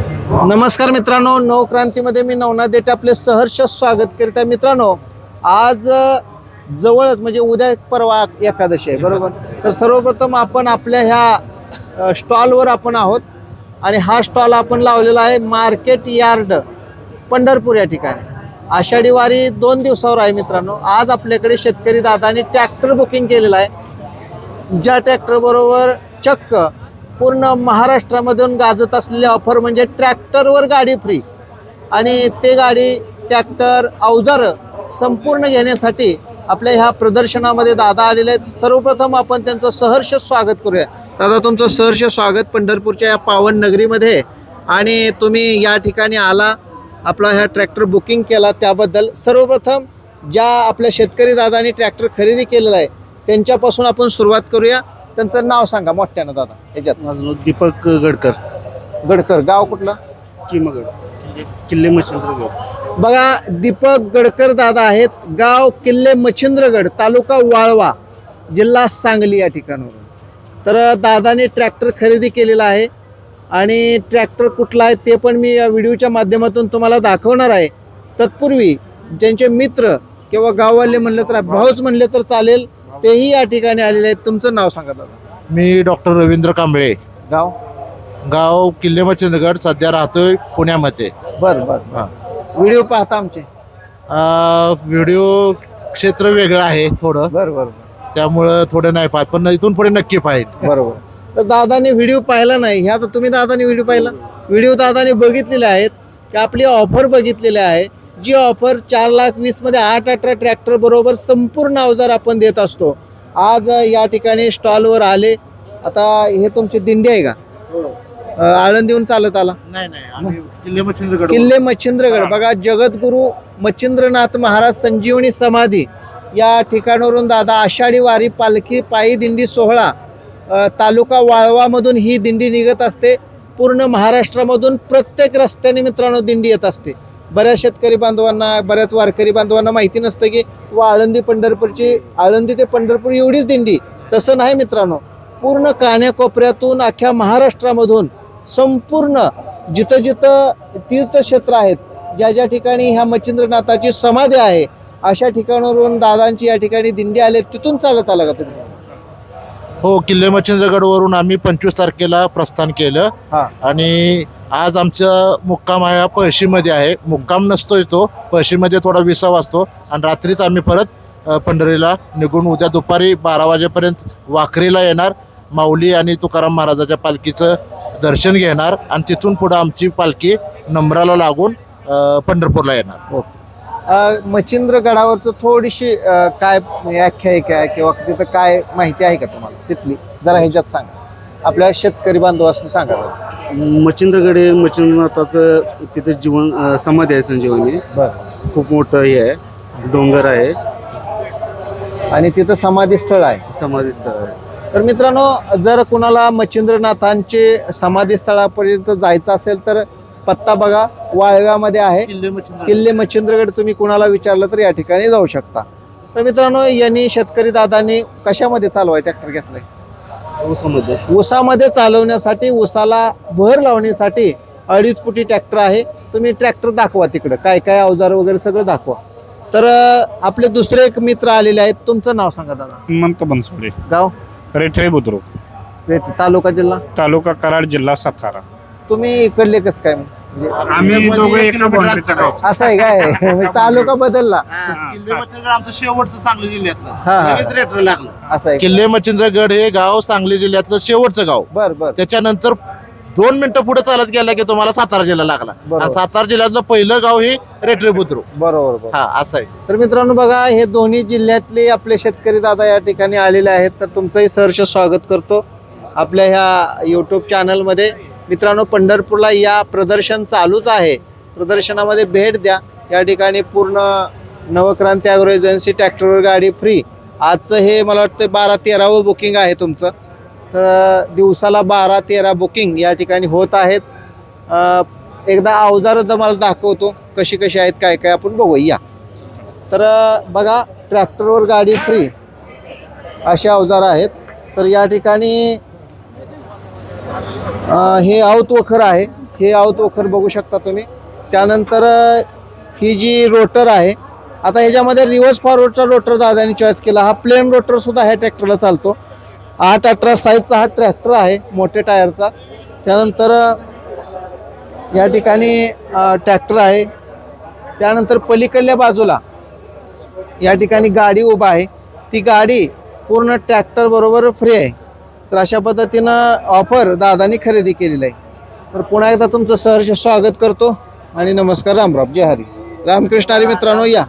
नमस्कार मित्रांनो नवक्रांतीमध्ये मी नवनाथ देठे आपले सहर्ष स्वागत करीत आहे. मित्रांनो आज जवळच म्हणजे उद्या परवा एकादशी आहे बरोबर? तर सर्वप्रथम आपण आपल्या ह्या स्टॉलवर आपण आहोत आणि हा स्टॉल आपण लावलेला आहे मार्केट यार्ड पंढरपूर या ठिकाणी. आषाढी वारी दोन दिवसावर आहे मित्रांनो. आज आपल्याकडे शेतकरी दादानी ट्रॅक्टर बुकिंग केलेला आहे. ज्या ट्रॅक्टरबरोबर चक्क पूर्ण महाराष्ट्रामधून गाजत असलेली ऑफर म्हणजे ट्रॅक्टरवर गाडी फ्री आणि ते गाडी ट्रॅक्टर अवजारं संपूर्ण घेण्यासाठी आपल्या ह्या प्रदर्शनामध्ये दादा आलेले आहेत. सर्वप्रथम आपण त्यांचं सहर्ष स्वागत करूया. दादा तुमचं सहर्ष स्वागत पंढरपूरच्या या पावन नगरीमध्ये. आणि तुम्ही या ठिकाणी आला आपला ह्या ट्रॅक्टर बुकिंग केला त्याबद्दल. सर्वप्रथम ज्या आपल्या शेतकरी दादानी ट्रॅक्टर खरेदी केलेला आहे त्यांच्यापासून आपण सुरुवात करूया. त्यांचं नाव सांगा मोठ्यानं दादा याच्यात माझं नाव दीपक गडकर. गडकर गाव कुठलं? किमगड. किल्ले मच्छिंद्रगड. बघा दीपक गडकर दादा आहेत गाव किल्ले मच्छिंद्रगड तालुका वाळवा जिल्हा सांगली या ठिकाणावरून. तर दादाने ट्रॅक्टर खरेदी केलेला आहे आणि ट्रॅक्टर कुठला आहे ते पण मी या व्हिडिओच्या माध्यमातून तुम्हाला दाखवणार आहे. तत्पूर्वी ज्यांचे मित्र किंवा गाववाले म्हणले तर भाऊच म्हणले तर चालेल. तेही या ठिकाणी आलेले आहेत. तुमचं नाव सांगा दादा. मी डॉक्टर रवींद्र कांबळे. गाव? गाव किल्ले मच्छिंद्रगड सध्या राहतोय पुण्यामध्ये. बरं बरं हा. व्हिडिओ पाहता आमचे. आ, व्हिडिओ क्षेत्र वेगळं आहे थोडं. बरं बरं त्यामुळं थोडं नाही पाहत पण इथून पुढे नक्की पाहिजे बरोबर. तर दादाने व्हिडिओ पाहिला नाही. ह्या तर तुम्ही दादाने व्हिडिओ पाहिला? व्हिडिओ दादाने बघितलेले आहेत. की आपली ऑफर बघितलेली आहे. जी ऑफर चार लाख वीसमध्ये आठ अठरा ट्रॅक्टर बरोबर संपूर्ण अवजार आपण देत असतो. आज या ठिकाणी स्टॉलवर आले. आता हे तुमची दिंडी आहे का? अ, आळंदीहून चालत आला. नाही नाही. किल्ले मच्छिंद्रगड किल्ले मच्छिंद्रगड. बघा जगद्गुरु मच्छिंद्रनाथ महाराज संजीवनी समाधी. या ठिकाणावरून दादा आषाढी वारी पालखी पायी दिंडी सोहळा तालुका वाळवामधून ही दिंडी निघत असते. पूर्ण महाराष्ट्रामधून प्रत्येक रस्त्याने मित्रांनो दिंडी येत असते. बऱ्याच शेतकरी बांधवांना बऱ्याच वारकरी बांधवांना माहिती नसतं की व आळंदी पंढरपूरची आळंदी ते पंढरपूर एवढीच दिंडी. तसं नाही मित्रांनो. पूर्ण कान्याकोपऱ्यातून अख्ख्या महाराष्ट्रामधून संपूर्ण जिथं जिथं तीर्थक्षेत्र आहेत ज्या ज्या ठिकाणी ह्या मच्छिंद्रनाथाची समाधी आहे अशा ठिकाणावरून दादांची या ठिकाणी दिंडी आले तिथून चालत आला का तुम्ही? हो किल्ले मच्छिंद्रगड वरून आम्ही पंचवीस तारखेला प्रस्थान केलं. हा. आणि आज आमचं मुक्काम हा पळशीमध्ये आहे. मुक्काम नसतोय तो पळशीमध्ये थोडा विसावा असतो. आणि रात्रीच आम्ही परत पंढरीला निघून उद्या दुपारी बारा वाजेपर्यंत वाखरीला येणार. माऊली आणि तुकाराम महाराजाच्या पालखीचं दर्शन घेणार आणि तिथून पुढं आमची पालखी नंबराला लागून पंढरपूरला येणार. ओके. मच्छिंद्रगडावरचं थोडीशी काय व्याख्यायिका आहे किंवा तिथं काय माहिती आहे का तुम्हाला? तिथली? जरा ह्याच्यात सांगा. आपल्या शेतकरी बांधवांनी सांगा मच्छिंद्रगड हे मच्छिंद्रनाथाचं तिथे जीवन अं, समाधी आहे संजीवनी. बरं. खूप मोठं हे आहे. डोंगर आहे. आणि तिथं समाधी स्थळ आहे. समाधी स्थळ आहे. तर मित्रांनो जर कुणाला मच्छिंद्रनाथांचे समाधी स्थळापर्यंत जायचं असेल तर पत्ता बघा. वाळव्यामध्ये आहे. किल्ले मच्छिंद्रगड. किल्ले मच्छिंद्रगड तुम्ही कुणाला विचारलं तर या ठिकाणी जाऊ शकता. तर मित्रांनो यांनी शेतकरी दादांनी कशामध्ये चालवाय ट्रॅक्टर घेतलाय? ऊसामध्ये? ऊसामध्ये चालवण्यासाठी ऊसाला भर लावण्यासाठी अडीच फुटी ट्रॅक्टर आहे. तुम्ही ट्रॅक्टर दाखवा तिकडं. काय काय अवजार वगैरे सगळं दाखवा. तर आपले दुसरे एक मित्र आलेले आहेत. तुमचं नाव सांगा दादा. हेमंत बनसोडे. गाव? रेठळे बुद्रुक. रेट तालुका जिल्हा? तालुका कराड जिल्हा सातारा. तुम्ही इकडले कसं काय म्हणजे आम्ही दोघं एक. असं आहे काय? म्हणजे तालुका बदलला. हा, किल्ले मच्छिंद्रगड आमचं शेवटचं सांगली हा, जिल्ह्यातलं. हा. लगेच रेटर लागलं. असं आहे किल्ले मच्छिंद्रगड हे गाव सांगली जिल्ह्यातलं शेवटचं गाव. बर बर. त्याच्यानंतर दोन मिनिटं पुढे चालत गेला की तुम्हाला सातारा जिल्हा लागला. बरोबर. आणि सातारा जिल्ह्यातलं पहिलं गाव हे रेटरे बुद्रुक. बरोबर बरोबर. हा असं आहे. तर मित्रांनो बघा हे दोन्ही जिल्ह्यातले आपले शेतकरी दादा या ठिकाणी आलेले आहेत. तर तुमचंही सहर्ष स्वागत करतो आपल्या ह्या यूट्यूब चॅनलमध्ये मित्रांनो पंढरपूरला या प्रदर्शन चालूच आहे. प्रदर्शनामध्ये भेट द्या. या ठिकाणी पूर्ण नवक्रांती ॲग्रो एजन्सी ट्रॅक्टरवर गाडी फ्री आजचं हे मला वाटतं बारा तेरावं बुकिंग आहे तुमचं. तर दिवसाला बारा तेरा बुकिंग या ठिकाणी होत आहेत. एकदा अवजारं तुम्हाला मला दाखवतो. कशी कशी आहेत काय काय आपण बघूया. तर बघा ट्रॅक्टरवर गाडी फ्री असे अवजार आहेत. तर या ठिकाणी हे आऊत वखर आहे. हे आऊत ओखर बघू शकता तुम्ही. त्यानंतर ही जी रोटर आहे आता ह्याच्यामध्ये रिव्हर्स फॉरवर्डचा रोटर दादाने चॉईस केला. हा प्लेन रोटरसुद्धा ह्या ट्रॅक्टरला चालतो. आठ अठरा साईजचा हा ट्रॅक्टर आहे मोठ्या टायरचा त्यानंतर या ठिकाणी ट्रॅक्टर आहे. त्यानंतर पलीकडल्या बाजूला या ठिकाणी गाडी उभा आहे. ती गाडी पूर्ण ट्रॅक्टरबरोबर फ्री आहे. तर अशा पद्धतीनं ऑफर दादानी खरेदी केलेली आहे. तर पुन्हा एकदा तुमचं सहर्ष स्वागत करतो आणि नमस्कार रामराम जय हरी. रामकृष्ण हरी मित्रांनो या.